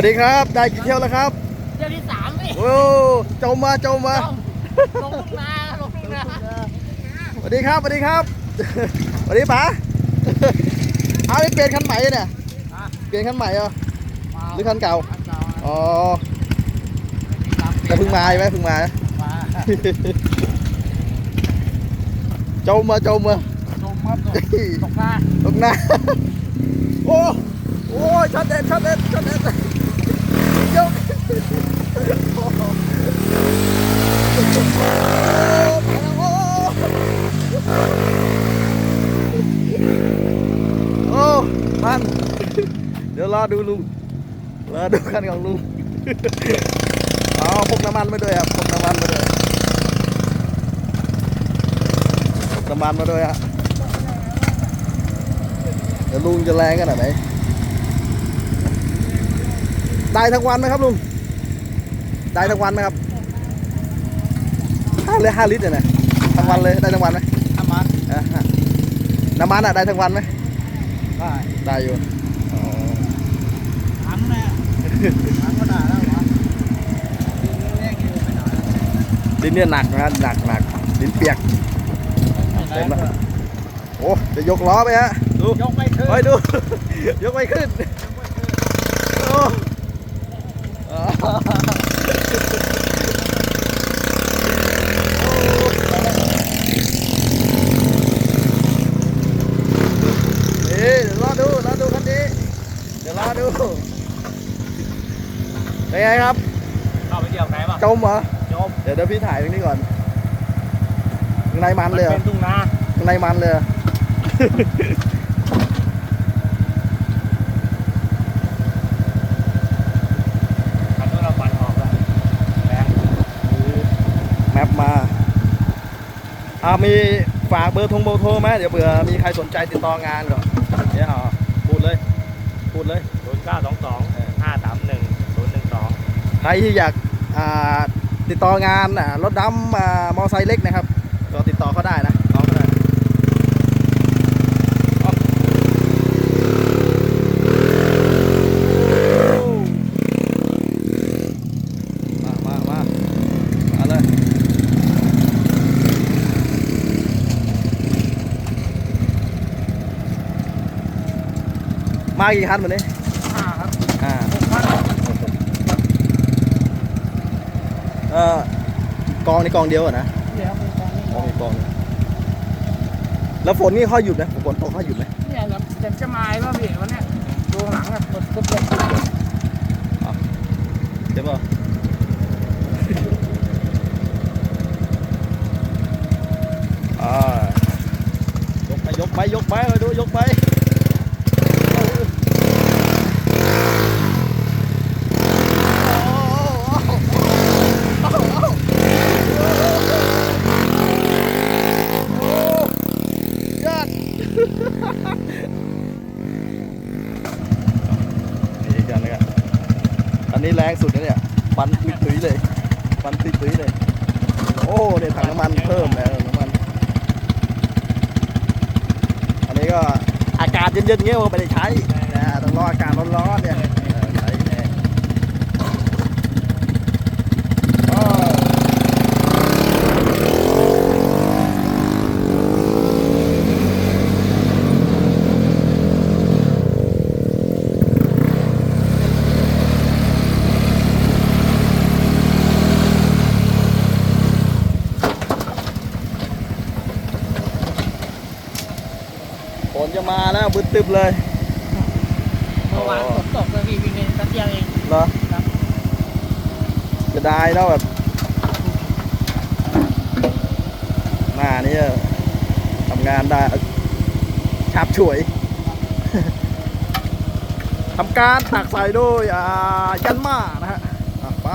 วัสดีครับ ได้กี่เที่ยวแล้วครับเที่ยวที่สามนี่โอ้จมมาจมมาลงทุ่งนาลงทุ่งนาสวัสดีครับสวัสดีครับสวัสดีป๋าเอาไปเปลี่ยนคันใหม่เนี่ยเปลี่ยนคันใหม่เหรอหรือคันเก่าคันเก่าอ๋อแต่เพิ่งมาใช่ไหมเพิ่งมามาจมมาจมมาลงมาตกตกนาตกหน้าโอ้โอ้ยช็อตเด็ดช็อตเด็ดช็อตเด็ดยก โอ้มันเดี๋ยวรอดูลุงรอดูคันของลุงเอาพกน้ำมันมาด้วยครับพกน้ำมันมาด้วยพกน้ำมันมาด้วยฮะเดี๋ยวลุงจะแรงขนาดไหนได้ทั้งวันไหมครับลุง ได้ทั้งวันไหมครับห้าเลยห้าลิตรเนี่ยนะทั้งวันเลยได้ทั้งวันไหมทำมันอ่าฮะน้ำมันอะได้ทั้งวันไหมได้ได้อยู่อ๋อถังนะถังก็ได้แล้ววะแรกอยู่ไปไหนดินเนี่ยหนักนะหนักหนักดินเปียกเต็มแล้วโอ้จะยกล้อไปฮะดูยกไปขึ้นไปดูยกไปขึ้นโอ้อ๋อนี่เดี๋ยวรอดูรอดูคันนี้ เดี๋ยวรอดูเป็นไงครับเข้าไปเที่ยวไหนบ้างจมเหรอจมเดี๋ยวเดี๋ยวพี่ถ่ายตรงนี้ก่อนข้างในมันเลยเหรอเป็นทุ่งนาข้างในมันเลยเหรอคันนู้นเราปั่นออกแล้วแรงแมปมาอ่ามีฝากเบอร์โทงเบอร์โทรไหมเดี๋ยวเผื่อมีใครสนใจติดต่องานก่อนเดี๋ยวเอาพูดเลย พูด เลย ศูนย์เก้าสองสองห้าสามหนึ่งศูนย์หนึ่งสองใครที่อยากอ่าติดต่องานอ่ารถดำอ่ามอไซค์เล็กนะครับ ก็ติดต่อเขาได้นะน้องเขาได้อ๋อมามามามาเลย มากี่คันวันนี้ห้าครับอ่าหกพันเอ่อกองในกองเดียวอะนะเดี๋ยวมีกองนี้กองอีกกองหนึ่งแล้วฝนนี่ค่อยหยุดไหมฝนตกค่อยหยุดไหมเนี่ยเดี๋ยวจะมาแล้วพี่วันเนี้ยดูหลังอะกดกดกดเดี๋ยวป่ะอ่ายกไปยกไปยกไปไปดูยกไปโอ้ยอด นี่อีกอันนึงอะอั นี้แรงสุดนะเนี่ยปันตุ้ยๆเลยปันตุ้ยๆเลย โอ้เนี่ยถังน้ำมันเพิ่มแล้วน้ำมัน อันนี้ก็อากาศเย็นๆเงี้ยก็ไม่ได้ใช้นะต้องรออากาศร้อนๆเนี่ยเออใช้แน่อ้าว ฝนจะมาแล้วบึ้ดตึบเลยเมื่อวานฝนตกเลยพี่วิ่งเองแป๊บเดียวเองเหรอครับจะได้แล้วแบบหน้านี้ทำงานได้ชับฉวย ทำการตักใส่ด้วยอ่ายันมานะฮะอะไป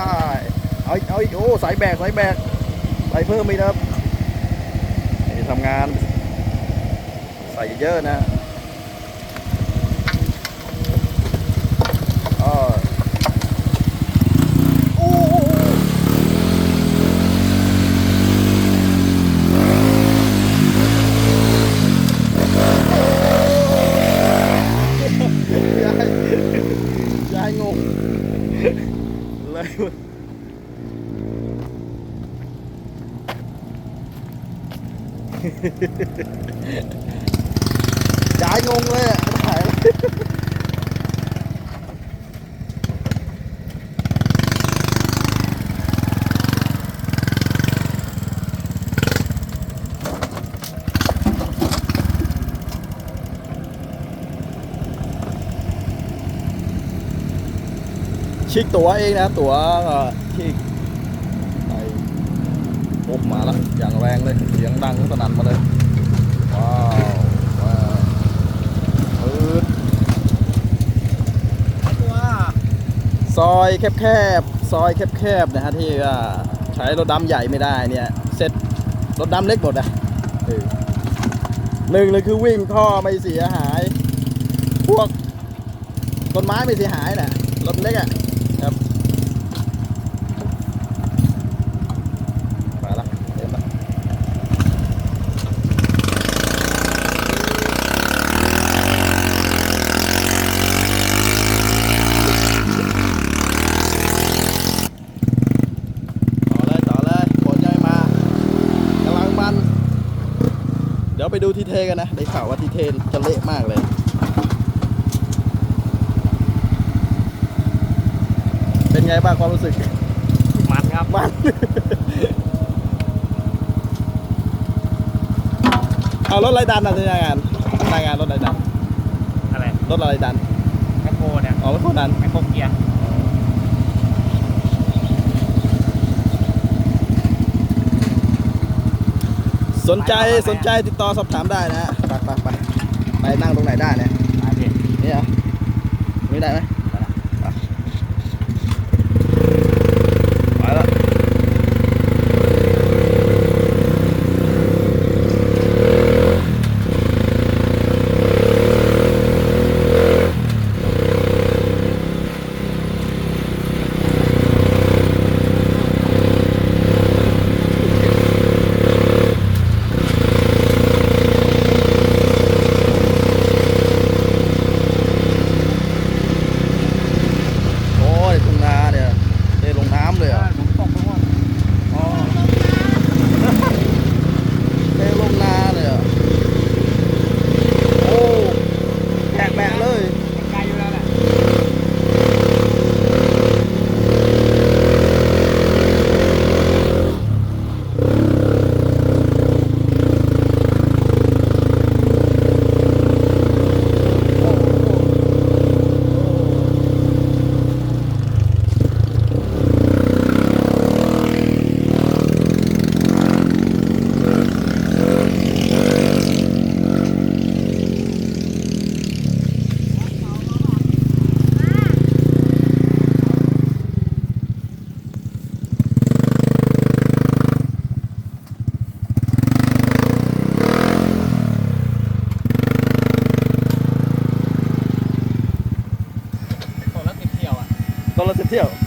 เอาอีกเอาอีกโอ้สายแบกสายแบกใส่เพิ่มอีกนะครับนี่ทำงาน ใส่เยอะนะ งงเลยอะถ่ายชิกตั๋วเองนะตั๋วที่ไอ้โอ้มาแล้วอย่างแรงเลยเสียงดังสนั่นมาเลยว้าวปืด ตัว ซอยแคบๆ ซอยแคบๆนะฮะที่ใช้รถดำใหญ่ไม่ได้เนี่ยเซ็ตรถดำเล็กหมดนะหนึ่งเลยคือวิ่งท่อไม่เสียหาย พวกต้นไม้ไม่เสียหายนะรถเล็กอะรับมาละเต็มละต่อเลยต่อเลยฝนยังไม่มากำลังมัน เดี๋ยวไปดูทีเทกันนะ ได้ข่าวว่าทีเทจะเละมากเลยเป็นไงบ้างความรู้สึก มันครับ มัน เอารถไรดันอะที่รายงานรายงานรถไรดัน อะไร รถอะไรดัน แมคโครเนี่ย อ๋อ รถคนดัน แมคโครเกียร์ สนใจสนใจติดต่อสอบถามได้นะฮะไปไปไปไปนั่งตรงไหนได้เนี่ยอ่าพี่ นี่เหรอไม่ได้ไหมไปไปแล้วโอ้ยทุ่งนาเนี่ยได้ลงน้ำเลยเหรอะ ผมตกไปหมด อ๋อได้ลงนาเลยเหรอะโอ้แขกแบะเลย มันไกลอยู่แล้วแหละ คนล